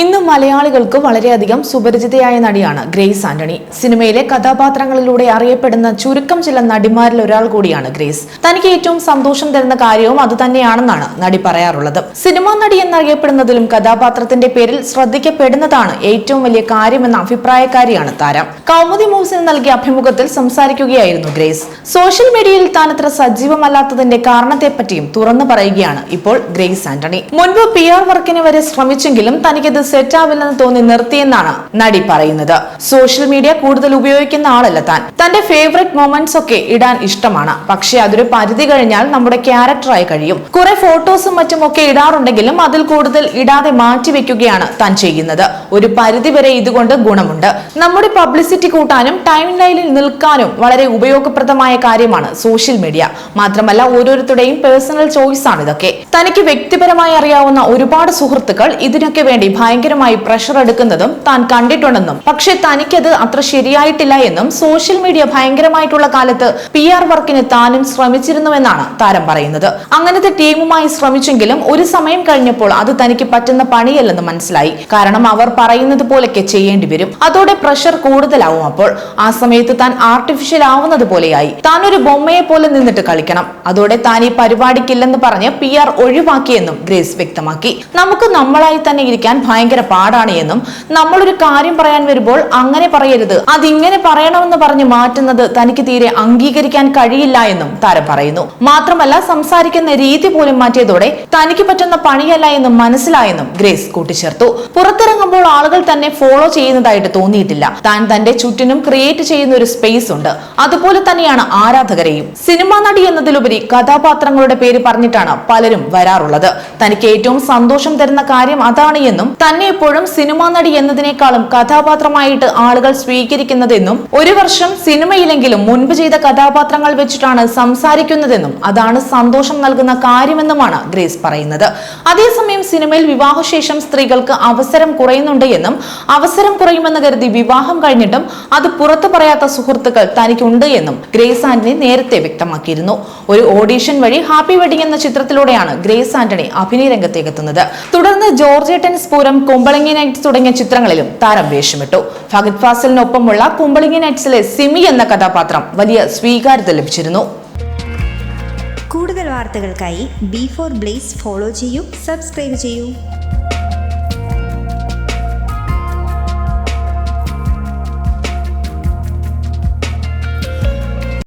ഇന്ന് മലയാളികൾക്ക് വളരെയധികം സുപരിചിതയായ നടിയാണ് ഗ്രേസ് ആന്റണി. സിനിമയിലെ കഥാപാത്രങ്ങളിലൂടെ അറിയപ്പെടുന്ന ചുരുക്കം ചില നടിമാരിൽ ഒരാൾ കൂടിയാണ് ഗ്രേസ്. തനിക്ക് ഏറ്റവും സന്തോഷം തരുന്ന കാര്യവും അത് തന്നെയാണെന്നാണ് നടി പറയാറുള്ളത്. സിനിമാ നടി എന്നറിയപ്പെടുന്നതിലും കഥാപാത്രത്തിന്റെ പേരിൽ ശ്രദ്ധിക്കപ്പെടുന്നതാണ് ഏറ്റവും വലിയ കാര്യമെന്ന അഭിപ്രായക്കാരിയാണ് താരം. കൗമുദി മൂവ്സിന് നൽകിയ അഭിമുഖത്തിൽ സംസാരിക്കുകയായിരുന്നു ഗ്രേസ്. സോഷ്യൽ മീഡിയയിൽ താൻ അത്ര സജീവമല്ലാത്തതിന്റെ കാരണത്തെപ്പറ്റിയും തുറന്നു പറയുകയാണ് ഇപ്പോൾ ഗ്രേസ് ആന്റണി. മുൻപ് പി ആർ വർക്കിന് വരെ ശ്രമിച്ചെങ്കിലും തനിക്കത് സെറ്റ് ആവില്ലെന്ന് തോന്നി നിർത്തിയെന്നാണ് നടി പറയുന്നത്. സോഷ്യൽ മീഡിയ കൂടുതൽ ഉപയോഗിക്കുന്ന ആളല്ല താൻ. തന്റെ ഫേവറേറ്റ് മൊമെന്റ്സ് ഒക്കെ ഇടാൻ ഇഷ്ടമാണ്. പക്ഷേ അതൊരു പരിധി കഴിഞ്ഞാൽ നമ്മുടെ ക്യാരക്ടറായി കഴിയും. കുറെ ഫോട്ടോസും മറ്റും ഒക്കെ ഇടാറുണ്ടെങ്കിലും അതിൽ കൂടുതൽ ഇടാതെ മാറ്റി വെക്കുകയാണ് താൻ ചെയ്യുന്നത്. ഒരു പരിധി വരെ ഇതുകൊണ്ട് ഗുണമുണ്ട്. നമ്മുടെ പബ്ലിസിറ്റി കൂട്ടാനും ടൈം ലൈനിൽ നിൽക്കാനും വളരെ ഉപയോഗപ്രദമായ കാര്യമാണ് സോഷ്യൽ മീഡിയ മാത്രമല്ല ഓരോരുത്തരുടെയും പേഴ്സണൽ ചോയ്സ് ആണ് ഇതൊക്കെ. തനിക്ക് വ്യക്തിപരമായി അറിയാവുന്ന ഒരുപാട് സുഹൃത്തുക്കൾ ഇതിനൊക്കെ വേണ്ടി ഭയങ്കരമായി പ്രഷർ എടുക്കുന്നതും താൻ കണ്ടിട്ടുണ്ടെന്നും പക്ഷെ തനിക്കത് അത്ര ശരിയായിട്ടില്ല എന്നും സോഷ്യൽ മീഡിയ ഭയങ്കരമായിട്ടുള്ള കാലത്ത് പി ആർ വർക്കിന് താനും ശ്രമിച്ചിരുന്നുവെന്നാണ് താരം പറയുന്നത്. അങ്ങനത്തെ ടീമുമായി ശ്രമിച്ചെങ്കിലും ഒരു സമയം കഴിഞ്ഞപ്പോൾ അത് തനിക്ക് പറ്റുന്ന പണിയല്ലെന്ന് മനസ്സിലായി. കാരണം അവർ പറയുന്നത് പോലെയൊക്കെ ചെയ്യേണ്ടി വരും. അതോടെ പ്രഷർ കൂടുതലാവും അപ്പോൾ. ആ സമയത്ത് താൻ ആർട്ടിഫിഷ്യൽ ആവുന്നത് പോലെയായി. താൻ ഒരു ബൊമ്മയെ പോലെ നിന്നിട്ട് കളിക്കണം. അതോടെ താൻ ഈ പരിപാടിക്കില്ലെന്ന് പറഞ്ഞ് പി ആർ ഒഴിവാക്കിയെന്നും ഗ്രേസ് വ്യക്തമാക്കി. നമുക്ക് നമ്മളായി തന്നെ ഇരിക്കാൻ ഭയങ്കര പാടാണ് എന്നും നമ്മളൊരു കാര്യം പറയാൻ വരുമ്പോൾ അങ്ങനെ പറയരുത്. അതിങ്ങനെ പറയണമെന്ന് പറഞ്ഞ് മാറ്റുന്നത് തനിക്ക് തീരെ അംഗീകരിക്കാൻ കഴിയില്ല എന്നും താരം പറയുന്നു. മാത്രമല്ല സംസാരിക്കുന്ന രീതി പോലും മാറ്റിയതോടെ തനിക്ക് പറ്റുന്ന പണിയല്ല എന്നും മനസ്സിലായെന്നും ഗ്രേസ് കൂട്ടിച്ചേർത്തു. പുറത്തിറങ്ങുമ്പോൾ ആളുകൾ തന്നെ ഫോളോ ചെയ്യുന്നതായിട്ട് തോന്നിയിട്ടില്ല. താൻ തന്റെ ചുറ്റിനും ക്രിയേറ്റ് ചെയ്യുന്ന ഒരു സ്പേസ് ഉണ്ട്. അതുപോലെ തന്നെയാണ് ആരാധകരെയും. സിനിമാ നടി എന്നതിലുപരി കഥാപാത്രങ്ങളുടെ പേര് പറഞ്ഞിട്ടാണ് പലരും വരാറുള്ളത്. തനിക്ക് ഏറ്റവും സന്തോഷം തരുന്ന കാര്യം അതാണ് എന്നും തന്നെ എപ്പോഴും സിനിമാ നടി എന്നതിനേക്കാളും കഥാപാത്രമായിട്ട് ആളുകൾ സ്വീകരിക്കുന്നതെന്നും ഒരു വർഷം സിനിമയിലെങ്കിലും മുൻപ് ചെയ്ത കഥാപാത്രങ്ങൾ വെച്ചിട്ടാണ് സംസാരിക്കുന്നതെന്നും അതാണ് സന്തോഷം നൽകുന്ന കാര്യമെന്നുമാണ് ഗ്രേസ് പറയുന്നത്. അതേസമയം സിനിമയിൽ വിവാഹശേഷം സ്ത്രീകൾക്ക് അവസരം കുറയുന്നുണ്ട് എന്നും അവസരം കുറയുമെന്ന് കരുതി വിവാഹം കഴിഞ്ഞിട്ടും അത് പുറത്തു പറയാത്ത സുഹൃത്തുക്കൾ തനിക്കുണ്ട് എന്നും ഗ്രേസ് ആന്റണി നേരത്തെ വ്യക്തമാക്കിയിരുന്നു. ഒരു ഓഡീഷൻ വഴി ഹാപ്പി വെഡിങ് എന്ന ചിത്രത്തിലൂടെയാണ് ഗ്രേസ് ആന്റണി അഭിനയ രംഗത്തേക്കെത്തുന്നത് തുടർന്ന് ജോർജ് സ്പൂരം കുമ്പളങ്ങി നൈറ്റ്സ് തുടങ്ങിയ ചിത്രങ്ങളിലും താരം വേഷമിട്ടു. ഫഹദ് ഫാസലിനൊപ്പമുള്ള കുമ്പളങ്ങി നൈറ്റ്സിലെ സിമി എന്ന കഥാപാത്രം വലിയ സ്വീകാര്യത ലഭിച്ചിരുന്നു. കൂടുതൽ വാർത്തകൾക്കായി ബി ഫോർ ബ്ലേസ് ഫോളോ ചെയ്യൂ സബ്സ്ക്രൈബ് ചെയ്യൂ.